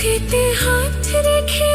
বুকেতে হাত রেখে